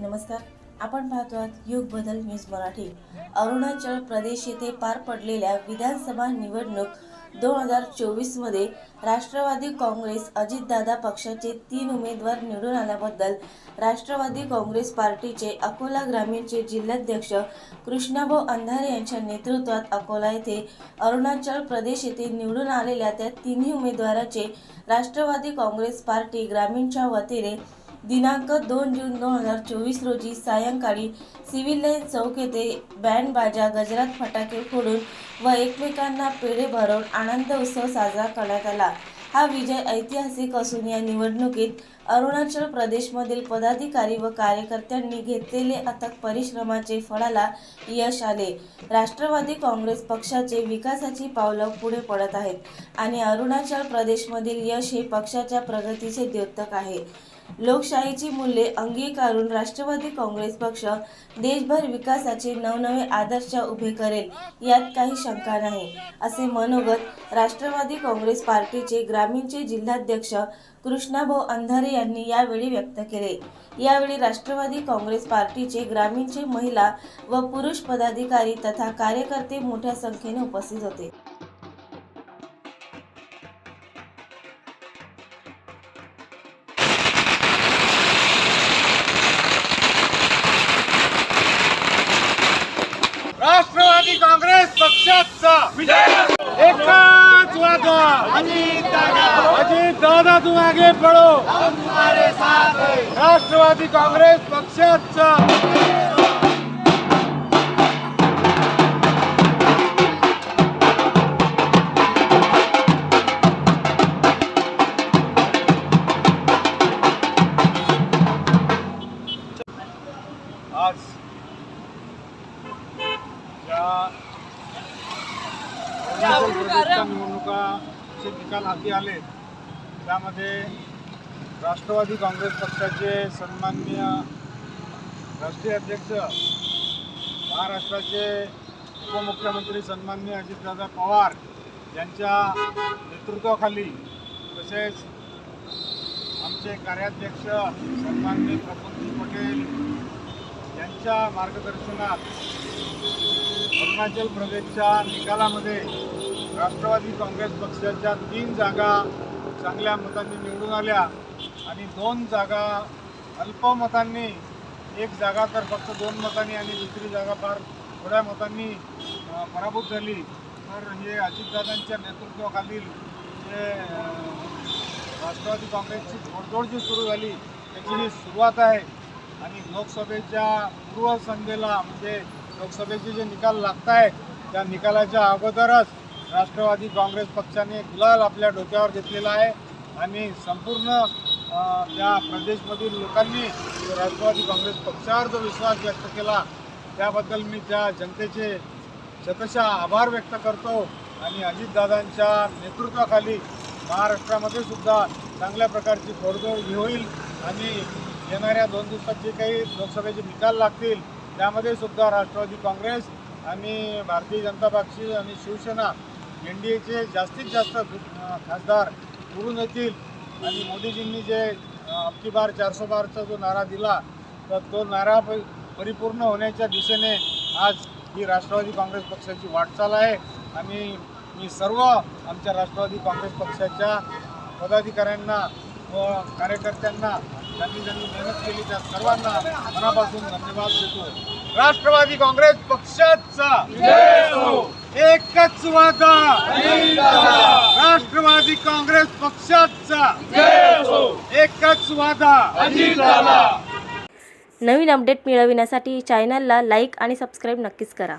नमस्कार. आपण पाहतो आहात युग बदल न्यूज मराठी. अरुणाचल प्रदेश येथे पार पडलेल्या विधानसभा निवडणूक दोन हजार चोवीसमध्ये राष्ट्रवादी काँग्रेस अजितदादा पक्षाचे तीन उमेदवार निवडून आल्याबद्दल राष्ट्रवादी काँग्रेस पार्टीचे अकोला ग्रामीणचे जिल्हाध्यक्ष कृष्णाभाऊ अंधारे यांच्या नेतृत्वात अकोला येथे अरुणाचल प्रदेश येथे निवडून आलेल्या त्या तिन्ही उमेदवाराचे राष्ट्रवादी काँग्रेस पार्टी ग्रामीणच्या वतीने दिनांक दोन जून दोन हजार चोवीस रोजी सायंकाळी सिव्हिल लाईन चौक येथे बँड बाजा गजरात फटाके फोडून व एकमेकांना पेढे भरवून आनंद उत्सव साजरा करण्यात आला. हा विजय ऐतिहासिक असून या निवडणुकीत अरुणाचल प्रदेशमधील पदाधिकारी व कार्यकर्त्यांनी घेतलेले अथक परिश्रमाचे फळाला यश आले. राष्ट्रवादी काँग्रेस पक्षाचे विकासाची पावलं पुढे पडत आहेत आणि अरुणाचल प्रदेशमधील यश हे पक्षाच्या प्रगतीचे द्योतक आहे. लोकशाहीची मूल्ये अंगीकारून राष्ट्रवादी काँग्रेस पक्ष देशभर विकासाचे नवनवे आदर्श उभे करेल यात काही शंका नाही असे मनोगत राष्ट्रवादी काँग्रेस पार्टीचे ग्रामीणचे जिल्हाध्यक्ष कृष्णाभाऊ अंधारे यांनी यावेळी व्यक्त केले. यावेळी राष्ट्रवादी काँग्रेस पार्टीचे ग्रामीणचे महिला व पुरुष पदाधिकारी तथा कार्यकर्ते मोठ्या संख्येने उपस्थित होते. राष्ट्रवादी काँग्रेस पक्षाचा एकच वादा अजित दादा! तू आगे पडो राष्ट्रवादी काँग्रेस पक्षाचा आज या प्रदेशच्या निवडणुकाचे निकाल हाती आले त्यामध्ये राष्ट्रवादी काँग्रेस पक्षाचे सन्माननीय राष्ट्रीय अध्यक्ष महाराष्ट्राचे उपमुख्यमंत्री सन्माननीय अजितदादा पवार यांच्या नेतृत्वाखाली तसेच आमचे कार्याध्यक्ष सन्माननीय प्रफुल्लजी पटेल यांच्या मार्गदर्शनात अरुणाचल प्रदेशच्या निकालामध्ये राष्ट्रवादी काँग्रेस पक्षाच्या तीन जागा चांगल्या मतांनी निवडून आल्या आणि दोन जागा अल्पमतांनी एक जागा तर फक्त दोन मतांनी आणि दुसरी जागा फार थोड्या मतांनी पराभूत झाली. तर हे अजितदादांच्या नेतृत्वाखालील जे राष्ट्रवादी काँग्रेसची घोडदौड जी सुरू झाली त्याची ही सुरुवात आहे. आणि लोकसभेच्या पूर्वसंध्येला म्हणजे लोकसभेचे जे निकाल लागत आहेत त्या निकालाच्या अगोदरच राष्ट्रवादी काँग्रेस पक्षाने गुलाल आपल्या डोक्यावर घेतलेला आहे. आणि संपूर्ण त्या प्रदेशमधील लोकांनी राष्ट्रवादी काँग्रेस पक्षावर जो विश्वास व्यक्त केला त्याबद्दल मी त्या जनतेचे शतशः आभार व्यक्त करतो. आणि अजितदादांच्या नेतृत्वाखाली महाराष्ट्रामध्ये सुद्धा चांगल्या प्रकारची घोडदौड होईल. आणि येणाऱ्या दोन दिवसात जे काही लोकसभेचे निकाल लागतील त्यामध्ये सुद्धा राष्ट्रवादी काँग्रेस आणि भारतीय जनता पक्ष आणि शिवसेना एन डी एचे जास्तीत जास्त खासदार निवडून येतील आणि मोदीजींनी जे अबकी बार चारसो बारचा जो नारा दिला तर तो नारा प- परिपूर्ण होण्याच्या दिशेने आज ही राष्ट्रवादी काँग्रेस पक्षाची वाटचाल आहे. आणि मी सर्व आमच्या राष्ट्रवादी काँग्रेस पक्षाच्या पदाधिकाऱ्यांना व कार्यकर्त्यांना ज्यांनी ज्यांनी मेहनत केली त्या सर्वांना मनापासून धन्यवाद देतो राष्ट्रवादी काँग्रेस पक्षाचा! एकच वादा. राष्ट्रवादी काँग्रेस पक्षाचा. एकच वादा. नवीन अपडेट मिळविण्यासाठी चॅनलला लाईक आणि सबस्क्राईब नक्कीच करा.